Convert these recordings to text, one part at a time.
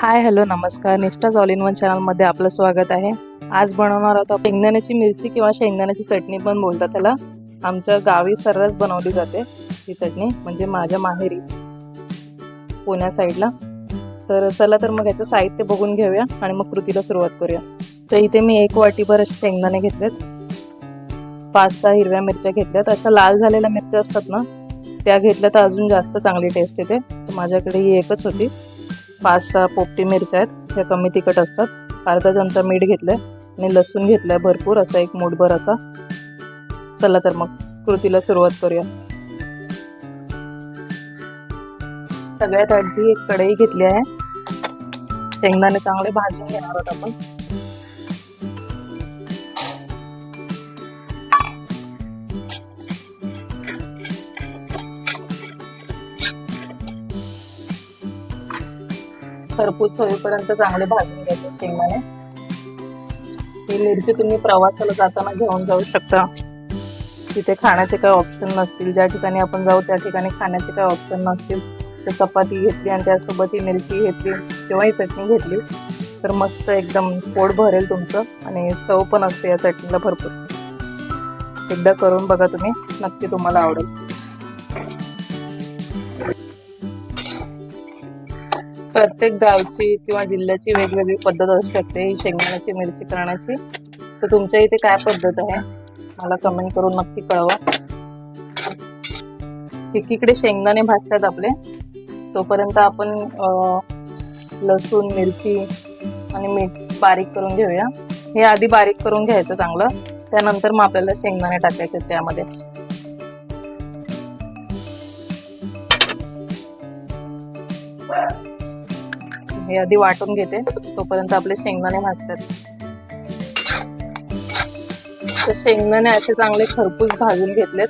Hi hello नमस्कार. निष्ठाज all in one चॅनलमध्ये आपलं स्वागत आहे. आज बनवणार आहोत आपण शेंगदाण्याची मिरची किंवा शेंगदाण्याची चटणी पण बोलतात त्याला. आमच्या गावी सर्रास बनवली जाते ही चटणी म्हणजे माझ्या माहेरी. पुण्या साईडला. तर चला तर मग याचं साहित्य बघून घेऊया आणि मग कृतीला सुरुवात करूया. तर इथे मी एक वाटीभर असे शेंगदाणे घेतलेत. पाच सहा हिरव्या मिरच्या घेतल्यात. अशा लाल झालेल्या मिरच्या असतात ना त्या घेतल्या तर अजून जास्त चांगली टेस्ट येते. तर माझ्याकडे ही एकच होती. पाच सहा पोपटी मिरच्या आहेत. ह्या कमी तिखट असतात. अर्धा चमचा मीठ घेतलंय आणि लसूण घेतलाय भरपूर असा एक मूठभर असा. चला तर मग कृतीला सुरुवात करूया. सगळ्यात आधी एक कढई घेतली आहे. शेंगदाणे चांगले भाजून घेणार आहोत आपण. खरपूस होईपर्यंत चांगले भाजून घ्यायचे शेंगदाणे ही मिरची तुम्ही प्रवासाला जाताना घेऊन जाऊ शकता. तिथे खाण्याचे काही ऑप्शन नसतील. ज्या ठिकाणी आपण जाऊ त्या ठिकाणी खाण्याचे काही ऑप्शन नसतील. तर चपाती घेतली आणि त्यासोबत ही मिरची घेतली किंवा ही चटणी घेतली तर मस्त एकदम पोट भरेल तुमचं आणि चव पण असते या चटणीला भरपूर. एकदा करून बघा तुम्ही. नक्की तुम्हाला आवडेल. प्रत्येक गावची किंवा जिल्ह्याची वेगवेगळी पद्धत असू शकते. ही शेंगदाण्याची मिरची करण्याची. तर तुमच्या इथे काय पद्धत आहे? मला कमेंट करून नक्की कळवा. एकीकडे शेंगदाणे भासतात आपले. तोपर्यंत आपण लसूण मिरची आणि मीठ बारीक करून घेऊया. हे आधी बारीक करून घ्यायचं चांगलं. त्यानंतर मग आपल्याला शेंगदाणे टाकायचे त्यामध्ये. हे आधी वाटून घेते. तोपर्यंत आपले शेंगदाणे भाजतात. तर शेंगदाणे असे चांगले खरपूस भाजून घेतलेत.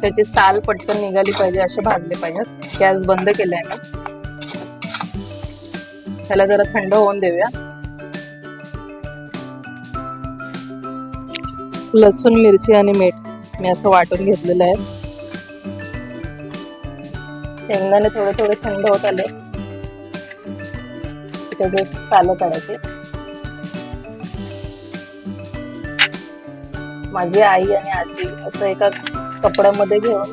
त्याची साल पटकन निघाली पाहिजे असे भाजले पाहिजेत. गॅस बंद केलाय ना. त्याला जरा थंड होऊन देऊया. लसूण मिरची आणि मीठ मी असं वाटून घेतलेलं आहे. शेंगदाणे थोडे थोडे थंड होत आले सगळे चालू करायचे. माझी आई आणि आजी असं एका कपड्यामध्ये घेऊन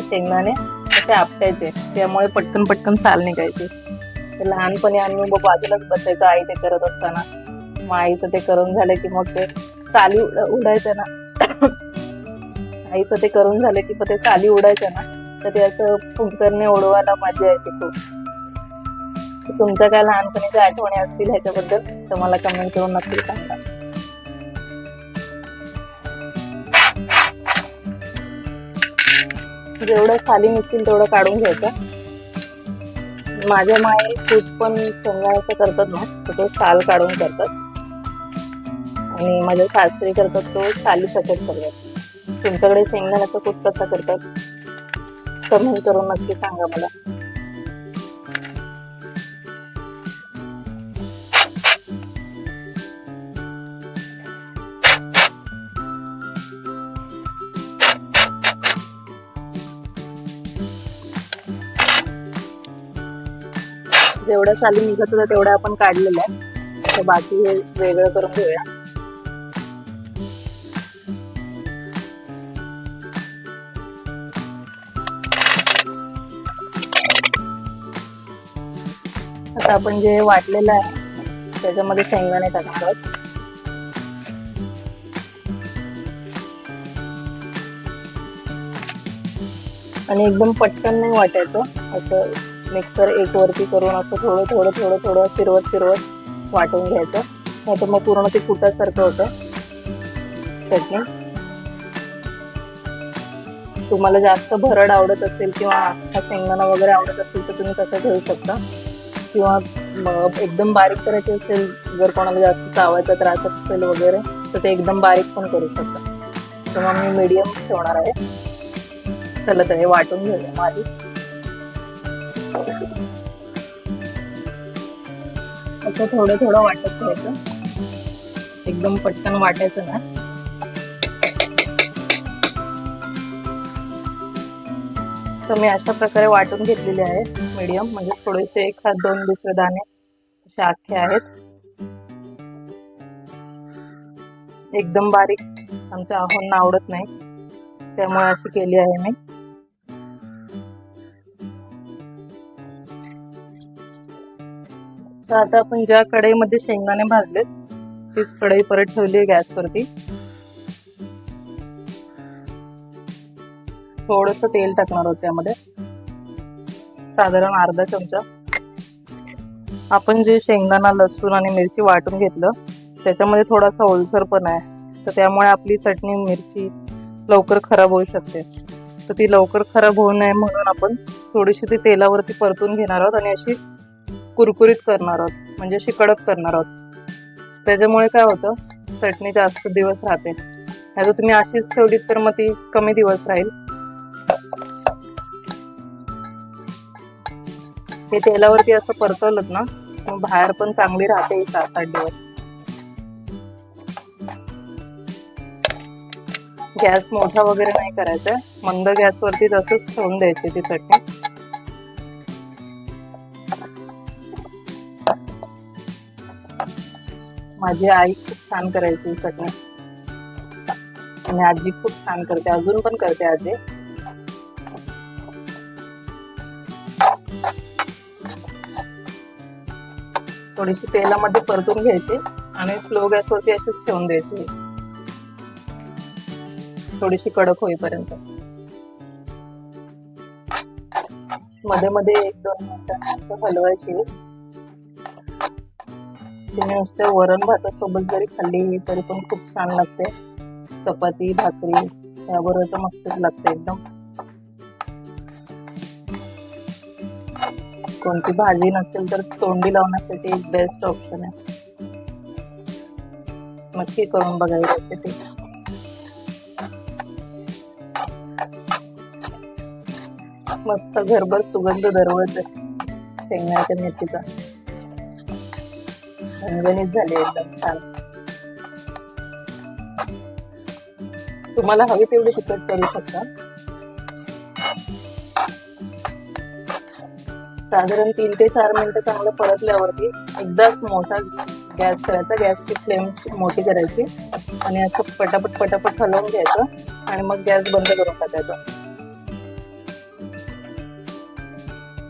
शेंगदाणे असे आपटायचे. त्यामुळे पटकन पटकन साल निघायचे. लहानपणी आम्ही मग बाजूलाच बसायचं आई ते करत असताना. मग आईचं ते करून झालं की मग ते साली उडायचं ना. आईचं ते करून झालं की मग ते साली उडायचं ना. तर ते असं फुंकरने उडवायला मजा यायची खूप. तुमच्या काय लहानपणीच्या आठवणी असतील ह्याच्याबद्दल तर मला कमेंट करून नक्की सांगा. जेवढं साली निघतील तेवढं काढून घ्यायचं. माझ्या माय खूप पण शेंगदाण्याचं करतात ना तर ते साल काढून करतात. आणि माझ्या सासरी करतात तो साली सकट करतात. तुमच्याकडे शेंगदाण्याचा कूट कसा करतात? कमेंट करून नक्की सांगा मला. जेवढ्या साली निघत होत्या तेवढ्या आपण काढलेल्या आहे. तर बाकी हे वेगळं करून घेऊया. आता आपण जे वाटलेलं आहे त्याच्यामध्ये शेंगदाणे टाकणार आहोत. आणि एकदम पटकन नाही वाटायचं असं मिक्सर एक वरती करून असं थोडं थोडं थोडं थोडं फिरवत फिरवत वाटून घ्यायचं. नाही तर मग पूर्ण ते कुटासारखं होतं. चटणी. तुम्हाला जास्त भरड आवडत असेल किंवा हा शेंगदाणा वगैरे आवडत असेल तर तुम्ही तसं ठेवू शकता. किंवा मग एकदम बारीक करायचे असेल जर कोणाला जास्त चावायचा त्रास असेल वगैरे तर ते एकदम बारीक पण करू शकता. तेव्हा मी मीडियम ठेवणार आहे. चला तर हे वाटून घेऊया माझी असं थोडं थोडं वाटत ठेवायचं. एकदम पटकन वाटायचं ना. तर मी अशा प्रकारे वाटून घेतलेले आहे मीडियम म्हणजे थोडेसे एक हात दोन दुसरे दाणे असे आखे आहेत. एकदम बारीक. आमच्या आहोंना आवडत नाही. त्यामुळे अशी केली आहे मी. तर आता आपण ज्या कढईमध्ये शेंगदाणे भाजलेत तीच कढई परत ठेवली आहे गॅसवरती. थोडस तेल टाकणार आहोत त्यामध्ये. साधारण अर्धा चमचा. आपण जे शेंगदाणा लसूण आणि मिरची वाटून घेतलं त्याच्यामध्ये थोडासा ओलसर पण आहे. तर त्यामुळे आपली चटणी मिरची लवकर खराब होऊ शकते. तर ती लवकर खराब होऊ नये म्हणून आपण थोडीशी ती तेलावरती परतून घेणार आहोत आणि अशी कुरकुरीत करणार आहोत म्हणजे अशी कडक करणार आहोत. त्याच्यामुळे काय होतं चटणी जास्त दिवस राहते. नाही तर तुम्ही अशीच ठेवलीत तर मग ती कमी दिवस राहील. हे तेलावरती असं परतवलं ना मग बाहेर पण चांगली राहते सात आठ दिवस. गॅस मोठा वगैरे नाही करायचा मंद गॅसवरती तसंच ठेवून द्यायची ती चटणी. माझी आई खूप छान करायची सगळं. आणि आजी खूप छान करते अजून पण करते आजी. थोडीशी तेलामध्ये परतून घ्यायची आणि स्लो गॅसवरती अशीच ठेवून द्यायची. थोडीशी कडक होईपर्यंत. मध्ये मध्ये एक दोन मिनिटं हलवायची. तुम्ही नुसते वरण भातासोबत जरी खाल्ली तरी पण खूप छान लागते. चपाती भाकरी याबरोबर तर मस्तच लागते एकदम. कोणती भाजी नसेल तर तोंडी लावण्यासाठी एक बेस्ट ऑप्शन आहे. नक्की करून बघा ही रेसिपी मस्त घरभर सुगंध दरवळत शेंगण्याच्या मेथीचा. झणझणीत झाली एकदम छान. तुम्हाला हवी तेवढी तिखट करू शकता. साधारण तीन ते चार मिनिटं चांगलं परतल्यावरती एकदाच मोठा गॅस करायचा गॅसची फ्लेम मोठी करायची आणि असं पटापट पटापट हलवून घ्यायचं आणि मग गॅस बंद करून टाकायचा.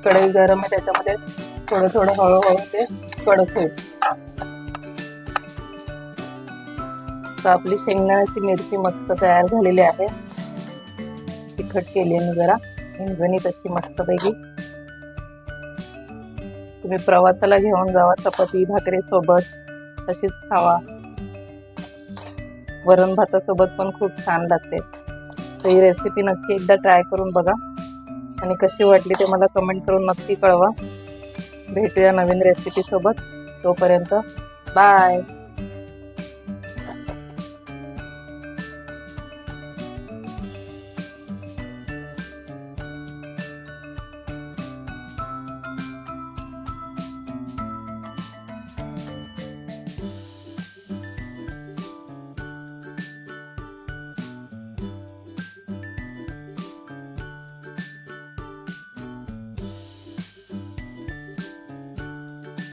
कढई गरम आहे त्याच्यामध्ये थोडं थोडं हळूहळू ते कडक होईल. तर आपली शेंगदाण्याची मिरची मस्त तयार झालेली आहे. तिखट केली मी जरा. झणझणीत तशी मस्तपैकी. तुम्ही प्रवासाला घेऊन जावा चपाती भाकरीसोबत तशीच खावा. वरण भातासोबत पण खूप छान लागते. तर ही रेसिपी नक्की एकदा ट्राय करून बघा. आणि कशी वाटली ते मला कमेंट करून नक्की कळवा. भेटूया नवीन रेसिपी सोबत. तोपर्यंत बाय